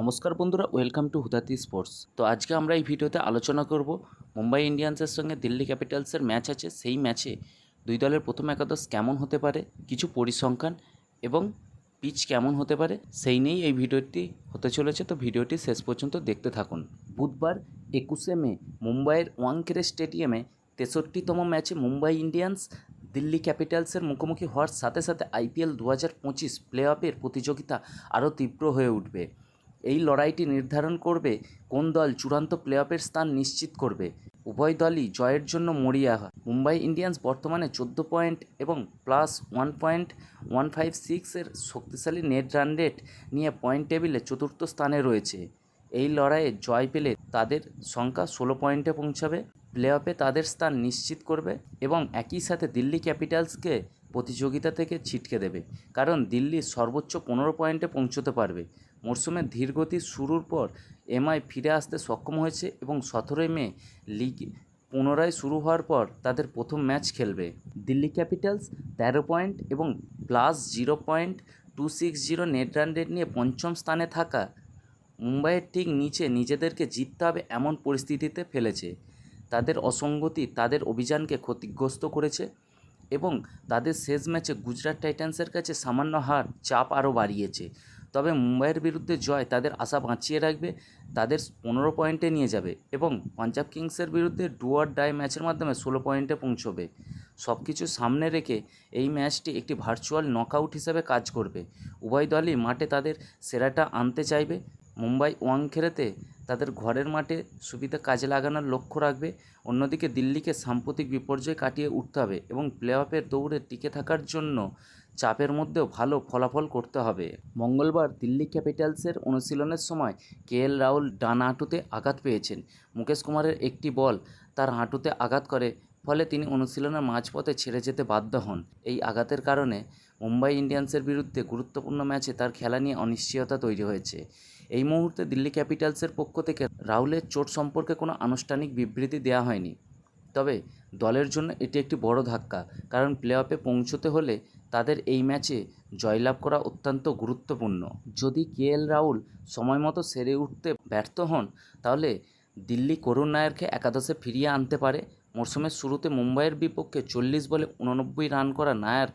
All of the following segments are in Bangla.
নমস্কার বন্ধুরা ওয়েলকাম টু হুদাতি স্পোর্টস তো আজকে আমরা এই ভিডিওতে আলোচনা করব মুম্বাই ইন্ডিয়ান্সের সঙ্গে দিল্লি ক্যাপিটালসের ম্যাচ আছে। সেই ম্যাচে দুই দলের প্রথম একাদশ কেমন হতে পারে, কিছু পরিসংখ্যান এবং পিচ কেমন হতে পারে, সেই নিয়েই এই ভিডিওটি হতে চলেছে। তো ভিডিওটি শেষ পর্যন্ত দেখতে থাকুন। বুধবার একুশে মে মুম্বাইয়ের ওয়াংখেড়ে স্টেডিয়ামে তেষট্টিতম ম্যাচে মুম্বাই ইন্ডিয়ান্স দিল্লি ক্যাপিটালসের মুখোমুখি হওয়ার সাথে সাথে আইপিএল দু হাজার পঁচিশ প্লে অফের প্রতিযোগিতা আরও তীব্র হয়ে উঠবে। এই লড়াইটি নির্ধারণ করবে কোন দল চূড়ান্ত প্লে অফের স্থান নিশ্চিত করবে। উভয় দলই জয়ের জন্য মরিয়া হয়। মুম্বাই ইন্ডিয়ান্স বর্তমানে চোদ্দ পয়েন্ট এবং plus one point one five সিক্সের শক্তিশালী নেট রান রেট নিয়ে পয়েন্ট টেবিলে চতুর্থ স্থানে রয়েছে। এই লড়াইয়ে জয় পেলে তাদের সংখ্যা ষোলো পয়েন্টে পৌঁছাবে প্লে অফে তাদের স্থান নিশ্চিত করবে এবং একই সাথে দিল্লি ক্যাপিটালসকে প্রতিযোগিতা থেকে ছিটকে দেবে, কারণ দিল্লি সর্বোচ্চ পনেরো পয়েন্টে পৌঁছতে পারবে। মরশুমের ধীরগতি শুরুর পর এমআই ফিরে আসতে সক্ষম হয়েছে এবং সতেরোই মে লিগ পুনরায় শুরু হওয়ার পর তাদের প্রথম ম্যাচ খেলবে। দিল্লি ক্যাপিটালস তেরো পয়েন্ট এবং plus zero point two six zero net run rate নিয়ে পঞ্চম স্থানে থাকা মুম্বাইয়ের ঠিক নিচে নিজেদেরকে জিততে হবে এমন পরিস্থিতিতে ফেলেছে। তাদের অসঙ্গতি তাদের অভিযানকে ক্ষতিগ্রস্ত করেছে এবং তাদের শেষ ম্যাচে গুজরাট টাইটান্সের কাছে সামান্য হার, চাপ আরও বাড়িয়েছে। তবে মুম্বাইয়ের বিরুদ্ধে জয় তাদের আশা বাঁচিয়ে রাখবে, তাদের পনেরো পয়েন্টে নিয়ে যাবে এবং পাঞ্জাব কিংসের বিরুদ্ধে ডুয়ার ডাই ম্যাচের মাধ্যমে ষোলো পয়েন্টে পৌঁছবে। সব কিছু সামনে রেখে এই ম্যাচটি একটি ভার্চুয়াল নকআউট হিসেবে কাজ করবে। উভয় দলই মাঠে তাদের সেরাটা আনতে চাইবে। মুম্বাই ওয়াংখেড়েতে তাদের ঘরের মাঠে সুবিধা কাজে লাগানোর লক্ষ্য রাখবে। অন্যদিকে দিল্লিকে সাম্প্রতিক বিপর্যয় কাটিয়ে উঠতে হবে এবং প্লে অফের দৌড়ে টিকে থাকার জন্য চাপের মধ্যেও ভালো ফলাফল করতে হবে। মঙ্গলবার দিল্লি ক্যাপিটালসের অনুশীলনের সময় কে এল রাহুল ডান হাঁটুতে আঘাত পেয়েছেন। মুকেশ কুমারের একটি বল তার হাঁটুতে আঘাত করে, ফলে তিনি অনুশীলনের মাঝপথে ছেড়ে যেতে বাধ্য হন। এই আঘাতের কারণে মুম্বাই ইন্ডিয়ান্সের বিরুদ্ধে গুরুত্বপূর্ণ ম্যাচে তার খেলা নিয়ে অনিশ্চয়তা তৈরি হয়েছে। এই মুহূর্তে দিল্লি ক্যাপিটালসের পক্ষ থেকে রাহুলের চোট সম্পর্কে কোনো আনুষ্ঠানিক বিবৃতি দেওয়া হয়নি। তবে দলের জন্য এটি একটি বড় ধাক্কা, কারণ প্লে অফে পৌঁছতে হলে তাদের এই ম্যাচে জয়লাভ করা অত্যন্ত গুরুত্বপূর্ণ। যদি কে এল রাহুল সময় মতো সেরে উঠতে ব্যর্থ হন, তাহলে দিল্লি করুণ নায়ারকে একাদশে ফিরিয়ে আনতে পারে। মরশুমের শুরুতে মুম্বাইয়ের বিপক্ষে চল্লিশ বলে উননব্বই রান করা নায়ার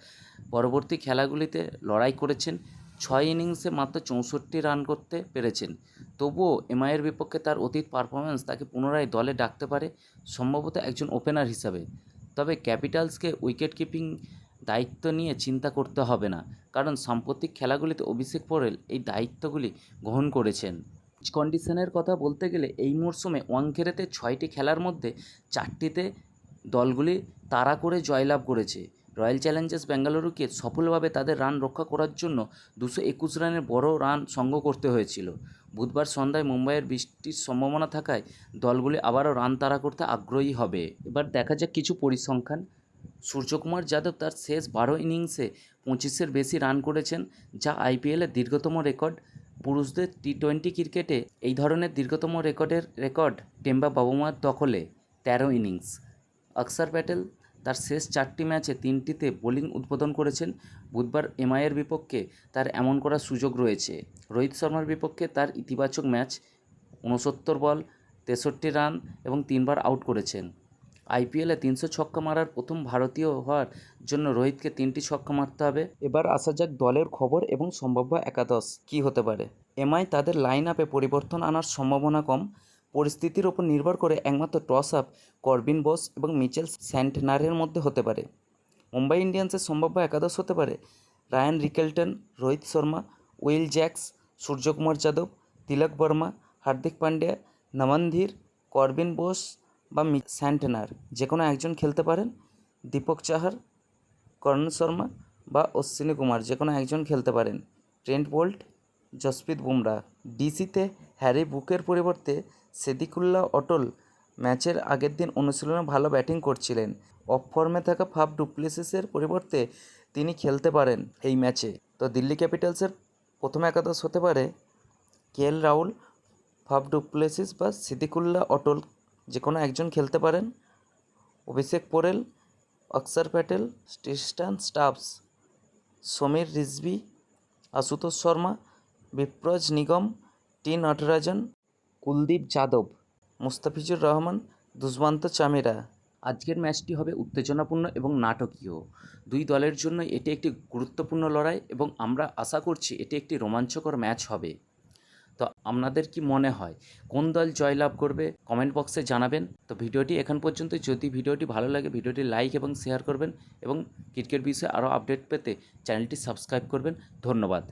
পরবর্তী খেলাগুলিতে লড়াই করেছেন। ছয় ইনিংসে মাত্র চৌষট্টি রান করতে পেরেছেন। তবুও এমআইয়ের বিপক্ষে তার অতীত পারফরমেন্স তাকে পুনরায় দলে ডাকতে পারে, সম্ভবত একজন ওপেনার হিসাবে। তবে ক্যাপিটালসকে উইকেট কিপিং দায়িত্ব নিয়ে চিন্তা করতে হবে না। কারণ সাম্প্রতিক খেলাগুলিতে অভিষেক পোরেল এই দায়িত্বগুলি গ্রহণ করেছেন। কন্ডিশনের কথা বলতে গেলে এই মরশুমে ওয়াংখেড়েতে ছয়টি খেলার মধ্যে চারটিতে দলগুলি তাড়া করে জয়লাভ করেছে। রয়্যাল চ্যালেঞ্জার্স বেঙ্গালুরুকে সফলভাবে তাদের রান রক্ষা করার জন্য দুশো একুশ রানের বড় রান সংগ্রহ করতে হয়েছিল। বুধবার সন্ধ্যায় মুম্বাইয়ের বৃষ্টির সম্ভাবনা থাকায় দলগুলি আবারও রান তাড়া করতে আগ্রহী হবে। এবার দেখা যাক কিছু পরিসংখ্যান সূর্যকুমার যাদব তার শেষ বারো ইনিংসে পঁচিশের বেশি রান করেছেন, যা আইপিএলের দীর্ঘতম রেকর্ড। পুরুষদের টি টোয়েন্টি ক্রিকেটে এই ধরনের দীর্ঘতম রেকর্ডের রেকর্ড টেম্বা বাবুমার দখলে তেরো ইনিংস। অক্সার প্যাটেল তার শেষ চারটি ম্যাচে তিনটিতে বোলিং উদ্বোধন করেছেন। বুধবার এমআইয়ের বিপক্ষে তার এমন করার সুযোগ রয়েছে। রোহিত শর্মার বিপক্ষে তার ইতিবাচক ম্যাচ উনসত্তর বল, তেষট্টি রান এবং তিনবার আউট করেছেন। আইপিএলে তিনশো ছক্কা মারার প্রথম ভারতীয় হওয়ার জন্য রোহিতকে তিনটি ছক্কা মারতে হবে। এবার আসা যাক দলের খবর এবং সম্ভাব্য একাদশ। কী হতে পারে? এমআই তাদের লাইন আপে পরিবর্তন আনার সম্ভাবনা কম। পরিস্থিতির ওপর নির্ভর করে একমাত্র টস আপ করবিন বোস এবং মিচেল স্যান্টনারের মধ্যে হতে পারে। মুম্বাই ইন্ডিয়ান্সের সম্ভাব্য একাদশ হতে পারে Ryan Rickelton, Rohit Sharma, Will Jacks, Suryakumar Yadav, Tilak Varma, Hardik Pandya Naman Dhir Corbin Bosch বা স্যান্টনার যে কোনো একজন খেলতে পারেন। দীপক চাহার, কর্ণ শর্মা বা অশ্বিনী কুমার যে কোনো একজন খেলতে পারেন। Trent Boult, Jasprit Bumrah. ডিসিতে Harry বুকের পরিবর্তে সেদিকুল্লাহ অটল ম্যাচের আগের দিন অনুশীলনে ভালো ব্যাটিং করছিলেন। অফ ফর্মে থাকা ফাফ ডুপ্লেসিসের পরিবর্তে তিনি খেলতে পারেন এই ম্যাচে। তো দিল্লি ক্যাপিটালসের প্রথম একাদশ হতে পারে K L Rahul, Faf du Plessis বা সিদ্দিকুল্লাহ অটল যে কোনো একজন খেলতে পারেন। Abhishek Porel, Axar Patel Tristan Stubbs Sameer Rizvi, Ashutosh Sharma, Vipraj Nigam, T Natarajan, Kuldeep Yadav, Mustafizur Rahman, Dushmantha Chameera. আজকের ম্যাচটি হবে উত্তেজনাপূর্ণ এবং নাটকীয়। দুই দলের জন্য এটি একটি গুরুত্বপূর্ণ লড়াই এবং আমরা আশা করছি এটি একটি রোমাঞ্চকর ম্যাচ হবে। তো আপনাদের কি মনে হয়, কোন দল জয়লাভ করবে? কমেন্ট বক্সে জানাবেন। তো ভিডিওটি এখান পর্যন্ত। যদি ভিডিওটি ভালো লাগে, ভিডিওটি লাইক এবং শেয়ার করবেন এবং ক্রিকেট বিষয়ে আরও আপডেট পেতে চ্যানেলটি সাবস্ক্রাইব করবেন। ধন্যবাদ।